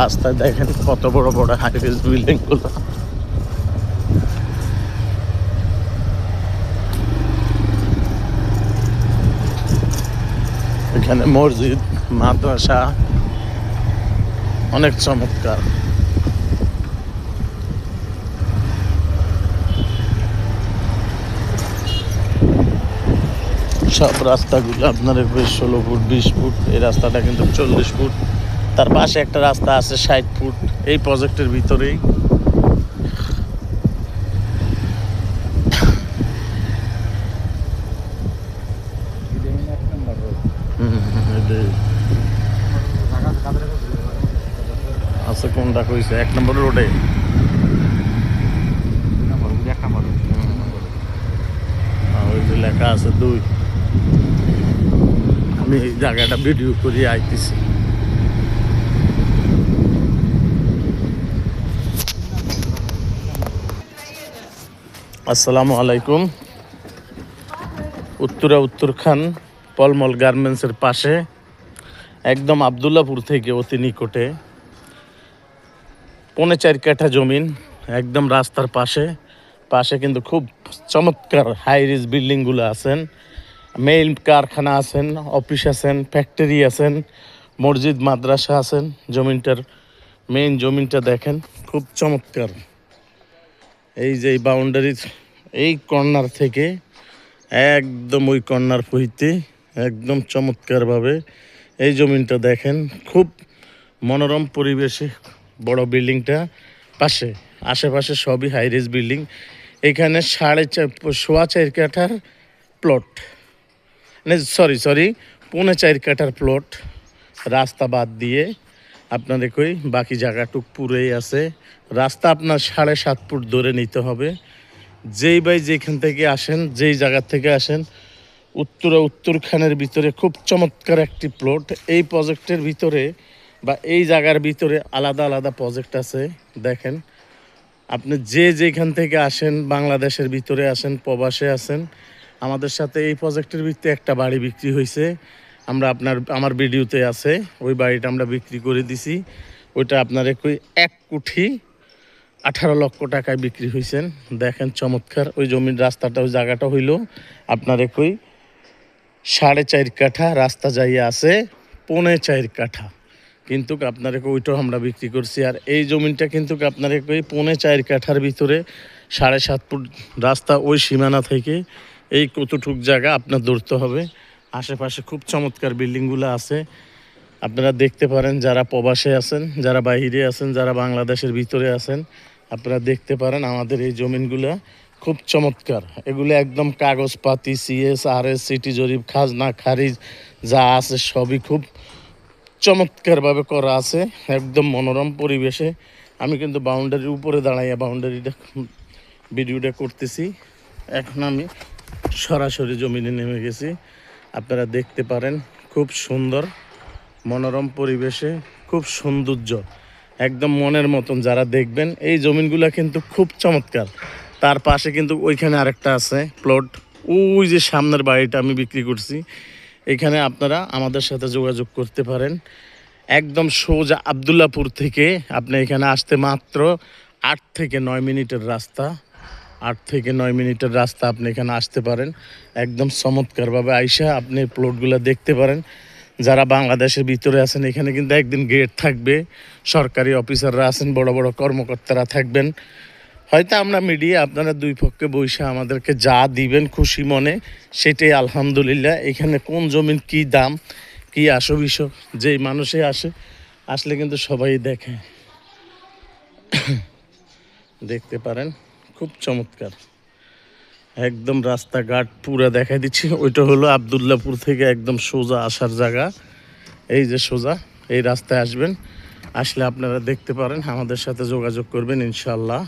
রাস্তায় দেখেন কত বড় বড় হাইরেজ বিল্ডিংগুলো। এখানে মসজিদ, মাদ্রাসা, অনেক চমৎকার। সব রাস্তাগুলো আপনার বেশ ষোলো ফুট, বিশ ফুট, এই রাস্তাটা কিন্তু চল্লিশ ফুট। তার পাশে একটা রাস্তা আছে ষাট ফুট। এই প্রজেক্টের ভিতরেই। আছে কোনটা কইছে? এক নম্বর রোডে? ওই যে লেখা আছে দুই। আমি জায়গাটা ভিডিও করি, আইতেছি। আসসালামু আলাইকুম। উত্তরা উত্তরখান পলমল গার্মেন্টসের পাশে, একদম আবদুল্লাপুর থেকে অতি নিকটে। পৌনে চার কাঠা জমিন, একদম রাস্তার পাশে। পাশে কিন্তু খুব চমৎকার হাই রিজ বিল্ডিংগুলো আছেন। মেইল কারখানা আছেন অফিস আছেন ফ্যাক্টরি আছেন, মসজিদ, মাদ্রাসা আছেন। জমিনটার মেইন জমিনটা দেখেন, খুব চমৎকার। এই যে এই বাউন্ডারির এই কর্নার থেকে একদম ওই কর্নার হইতে একদম চমৎকারভাবে এই জমিনটা দেখেন, খুব মনোরম পরিবেশে বড় বিল্ডিংটা পাশে, আশেপাশে সবই হাইরেজ বিল্ডিং এখানে সাড়ে চার, সোয়া চার কাঠার প্লট সরি সরি পৌনে চার কাঠার প্লট রাস্তা বাদ দিয়ে আপনার কই বাকি জায়গাটুক পুরেই আছে। রাস্তা আপনার সাড়ে সাত ফুট ধরে নিতে হবে। যেই বাই যেখান থেকে আসেন, যেই জায়গা থেকে আসেন, উত্তরা উত্তরখানের ভিতরে খুব চমৎকার একটি প্লট এই প্রজেক্টের ভিতরে বা এই জায়গার ভিতরে আলাদা আলাদা প্রজেক্ট আছে, দেখেন। আপনি যে যেখান থেকে আসেন, বাংলাদেশের ভিতরে আসেন, প্রবাসে আসেন, আমাদের সাথে এই প্রজেক্টের ভিত্তিতে একটা বাড়ি বিক্রি হয়েছে আমরা আপনার, আমার ভিডিওতে আছে, ওই বাড়িটা আমরা বিক্রি করে দিছি। ওইটা আপনার এক কোটি আঠারো লক্ষ টাকায় বিক্রি হয়েছেন দেখেন চমৎকার, ওই জমির রাস্তাটা, ওই জায়গাটা হইল আপনার একই সাড়ে চার কাঠা রাস্তা যাইয়া আছে, পৌনে চার কাঠা। কিন্তু আপনার ওইটাও আমরা বিক্রি করছি। আর এই জমিনটা কিন্তু আপনার ওই পৌনে চার কাঠার ভিতরে সাড়ে সাত ফুট রাস্তা ওই সীমানা থেকে এই কতটুক জায়গা আপনার ধরতে হবে। আশেপাশে খুব চমৎকার বিল্ডিংগুলো আছে। আপনারা দেখতে পারেন যারা প্রবাসে আছেন, যারা বাইরে আছেন, যারা বাংলাদেশের ভিতরে আছেন, আপনারা দেখতে পারেন আমাদের এই জমিনগুলো খুব চমৎকার। এগুলো একদম কাগজপাতি সিএস আর এস সিটি জরিপ, খাজনা, খারিজ, যা আছে সবই খুব চমৎকারভাবে করা আছে, একদম মনোরম পরিবেশে। আমি কিন্তু বাউন্ডারির উপরে দাঁড়াইয়া বাউন্ডারিটা ভিডিওটা করতেছি। এখন আমি সরাসরি জমিনে নেমে গেছি। আপনারা দেখতে পারেন, খুব সুন্দর, মনোরম পরিবেশে, খুব সৌন্দর্য। একদম মনের মতন যারা দেখবেন, এই জমিনগুলো কিন্তু খুব চমৎকার। তার পাশে কিন্তু ওইখানে আরেকটা আছে প্লট ওই যে সামনের বাড়িটা আমি বিক্রি করছি। এখানে আপনারা আমাদের সাথে যোগাযোগ করতে পারেন। একদম সোজা আবদুল্লাপুর থেকে আপনি এখানে আসতে মাত্র আট থেকে নয় মিনিটের রাস্তা। আট থেকে নয় মিনিটের রাস্তা আপনি এখানে আসতে পারেন। একদম চমৎকারভাবে আইসা আপনি প্লটগুলো দেখতে পারেন। যারা বাংলাদেশের ভিতরে আছেন, এখানে কিন্তু একদিন গেট থাকবে। সরকারি অফিসাররা আছেন, বড় বড় কর্মকর্তারা থাকবেন। হয়তো আমরা মিডিয়া আপনারা দুই পক্ষে বসে আমাদেরকে যা দিবেন খুশি মনে, সেটাই আলহামদুলিল্লাহ। এখানে কোন জমিন কি দাম, কি আসো বিষয় যেই মানুষে আসে, আসলে কিন্তু সবাই দেখে। দেখতে পারেন। খুব চমৎকার। একদম রাস্তাঘাট পুরা দেখা দিচ্ছি। ওইটা হলো আবদুল্লাপুর থেকে একদম সোজা আসার জায়গা। এই যে সোজা, এই রাস্তায় আসবেন। আসলে আপনারা দেখতে পারেন, আমাদের সাথে যোগাযোগ করবেন ইনশাল্লাহ